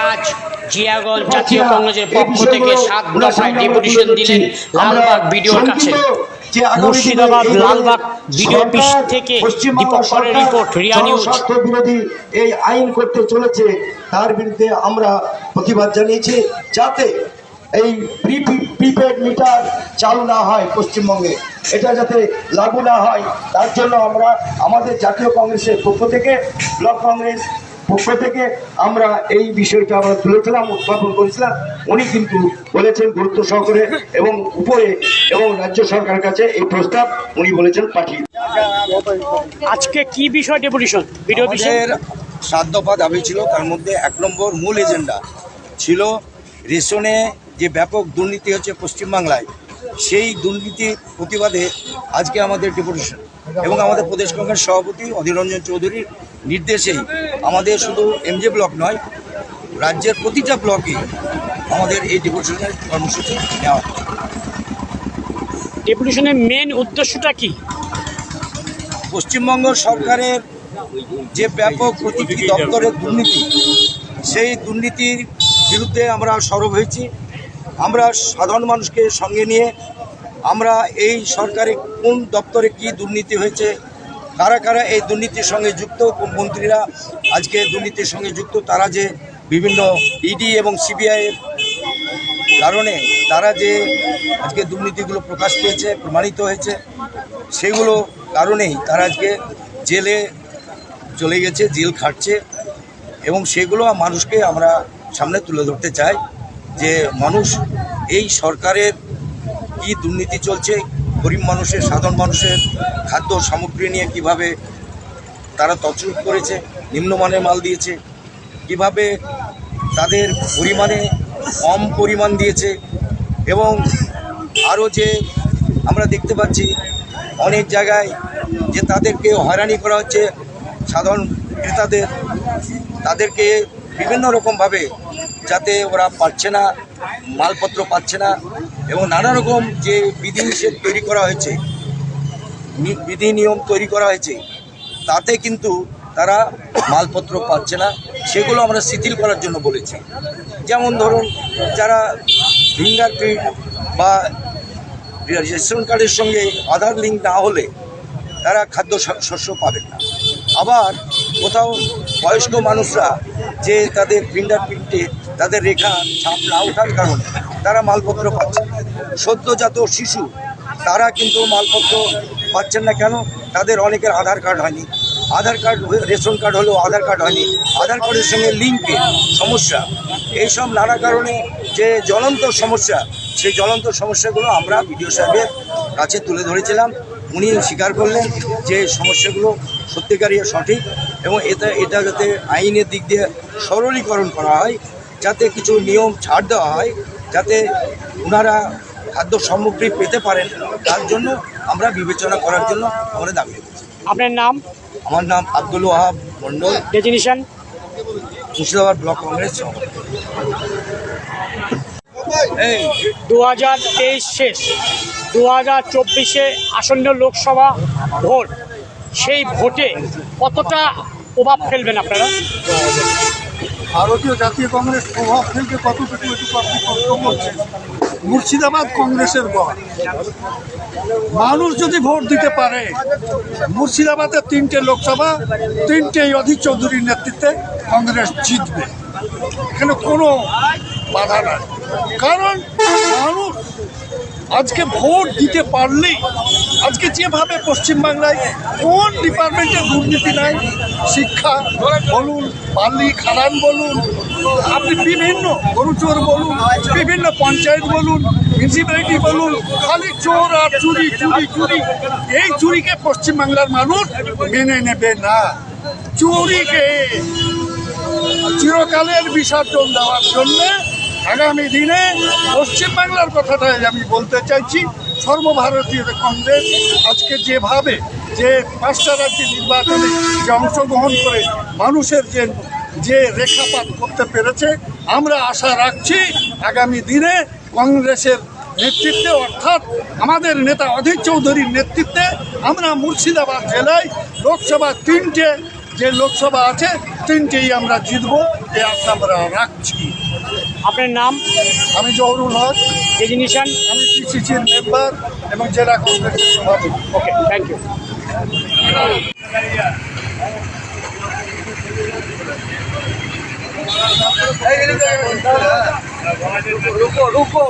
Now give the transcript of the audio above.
আজ জিয়াগঞ্জ জাতীয় কংগ্রেসের পক্ষ থেকে সাত দফায় ডেপুটেশন দিলেন লালবাগ বিডিওর কাছে। মুর্শিদাবাদ লালবাগ বিডিও অফিস থেকে দীপক করের রিপোর্ট রিয়া নিউজ বিরোধী এই আইন করতে চলেছে তার বিরুদ্ধে আমরা প্রতিবাদ জানিয়েছি যাতে এই প্রিপেড মিটার চালু না হয় পশ্চিমবঙ্গে। এটা যাতে লাগু না হয় তার জন্য আমরা আমাদের জাতীয় কংগ্রেসের পক্ষ থেকে ব্লক কংগ্রেস পক্ষ থেকে আমরা এই বিষয়টা আমরা তুলেছিলাম উত্থাপন করেছিলাম। উনি কিন্তু বলেছেন গুরুত্ব সহকারে এবং উপরে এবং রাজ্য সরকারের কাছে এই প্রস্তাব উনি বলেছেন পাঠিয়ে আজকে কি বিষয় ডেপুটেশন? আমাদের সাত দফা দাবি ছিল তার মধ্যে এক নম্বর মূল এজেন্ডা ছিল রেশনে যে ব্যাপক দুর্নীতি হচ্ছে পশ্চিমবাংলায়। সেই দুর্নীতির প্রতিবাদে আজকে আমাদের ডেপুটেশন এবং আমাদের প্রদেশ কংগ্রেস সভাপতি অধীর রঞ্জন চৌধুরীর নির্দেশেই আমাদের শুধু এমজে ব্লক নয় রাজ্যের প্রতিটা ব্লকে আমাদের এই ডেপুটেশনের কর্মসূচি নেওয়া ডেপুটেশনের মেন উদ্দেশ্যটা কি? পশ্চিমবঙ্গ সরকারের যে ব্যাপক প্রতিটি দপ্তরের দুর্নীতি সেই দুর্নীতির বিরুদ্ধে আমরা সরব হয়েছি। আমরা সাধারণ মানুষকে সঙ্গে নিয়ে আমরা এই সরকারে কোন দপ্তরে কি দুর্নীতি হয়েছে, কারা কারা এই দুর্নীতির সঙ্গে যুক্ত, কোন মন্ত্রীরা আজকে দুর্নীতির সঙ্গে যুক্ত, তারা যে বিভিন্ন ইডি এবং সিবিআইয়ের কারণে তারা যে আজকে দুর্নীতিগুলো প্রকাশ পেয়েছে, প্রমাণিত হয়েছে, সেগুলো কারণেই তারা আজকে জেলে চলে গেছে, জেল খাটছে এবং সেগুলো মানুষকে আমরা সামনে তুলে ধরতে চাই যে মানুষ এই সরকারের কি দুর্নীতি চলছে, গরিব মানুষের, সাধারণ মানুষের খাদ্য সামগ্রী নিয়ে কীভাবে তারা তছরূপ করেছে, নিম্নমানের মাল দিয়েছে, কীভাবে তাদের পরিমাণে কম পরিমাণ দিয়েছে এবং আরও যে আমরা দেখতে পাচ্ছি, অনেক জায়গায় যে তাদেরকে হয়রানি করা হচ্ছে, সাধারণ ক্রেতাদের, তাদেরকে বিভিন্ন রকমভাবে যাতে ওরা পাচ্ছে না, মালপত্র পাচ্ছে না এবং নানা রকম যে বিধিনিষেধ তৈরি করা হয়েছে বিধি নিয়ম তৈরি করা হয়েছে, তাতে কিন্তু তারা মালপত্র পাচ্ছে না, সেগুলো আমরা শিথিল করার জন্য বলেছি। যেমন ধরুন, যারা ফিঙ্গারপ্রিন্ট বা রেশন কার্ডের সঙ্গে আধার লিঙ্ক না হলে তারা খাদ্য শস্য পাবেন না। আবার কোথাও বয়স্ক মানুষরা যে তাদের ফিঙ্গারপ্রিন্টে তাদের রেখা ছাপ না ওঠার কারণে তারা মালপত্র পাচ্ছে। সদ্যজাত শিশু, তারা কিন্তু মালপত্র পাচ্ছেন না কেন? তাদের অনেকের আধার কার্ড হয়নি। আধার কার্ড, রেশন কার্ড হলেও আধার কার্ড হয়নি। আধার কার্ডের সঙ্গে লিঙ্কে সমস্যা। এইসব নানা কারণে যে জ্বলন্ত সমস্যা, সেই জ্বলন্ত সমস্যাগুলো আমরা বিডিও সাহেবের কাছে তুলে ধরেছিলাম। উনি স্বীকার করলেন যে সমস্যাগুলো সত্যিকারই সঠিক এবং এটা এটা যাতে আইনের দিক দিয়ে সরলীকরণ করা হয় যাতে কিছু নিয়ম ছাড় দেওয়া হয় যাতে ওনারা খাদ্য সামগ্রী পেতে পারেন তার জন্য আমরা বিবেচনা করার জন্য আমরা দাবি আপনার নাম? আমার নাম আব্দুল ওয়াহাব মন্ডল ডেজিনেশন মুর্শিদাবাদ ব্লক কংগ্রেস সভাপতি। দু হাজার তেইশ শেষ দু হাজার চব্বিশে আসন্ন লোকসভা ভোট, সেই ভোটে কতটা প্রভাব ফেলবেন আপনারা? ভারতীয় জাতীয় কংগ্রেস প্রভাব ফেলতে কতটুকু মুর্শিদাবাদ কংগ্রেসের গড় মানুষ যদি ভোট দিতে পারে, মুর্শিদাবাদে তিনটে লোকসভা, তিনটে অধীর চৌধুরীর নেতৃত্বে কংগ্রেস জিতবে। এখানে কোনো বাধা নাই। কারণ মানুষ আজকে ভোট দিতে পারলেই, আজকে যেভাবে পশ্চিমবাংলায় কোন ডিপার্টমেন্টে দুর্নীতি নাই, শিক্ষা বলুন, বালি, খাদান বলুন, আপনি বিভিন্ন গরুচোর বলুন, বিভিন্ন পঞ্চায়েত বলুন মিউনিসিপ্যালিটি বলুন, খালি চোর আর চুরি চুরি চুরি, এই চুরিকে পশ্চিমবাংলার মানুষ মেনে নেবে না। চুরিকে চিরকালের বিসর্জন দেওয়ার জন্য আগামী দিনে পশ্চিমবাংলার কথাটাই আমি বলতে চাইছি, সর্বভারতীয় কংগ্রেস আজকে যেভাবে যে পাঁচটা রাজ্যে নির্বাচনে যে অংশগ্রহণ করে মানুষের যে যে রেখাপাত করতে পেরেছে, আমরা আশা রাখছি আগামী দিনে কংগ্রেসের নেতৃত্বে, অর্থাৎ আমাদের নেতা অধীর চৌধুরীর নেতৃত্বে আমরা মুর্শিদাবাদ জেলায় লোকসভা তিনটে যে লোকসভা আছে, তিনটেই আমরা জিতব এই আশা আমরা রাখছি। আপনার নাম? আমি জহরুল হক। ডেজিনেশন আমি পিসিসির মেম্বার এবং জেলা কংগ্রেসের সভাপতি। Okay thank you রুকো রুকো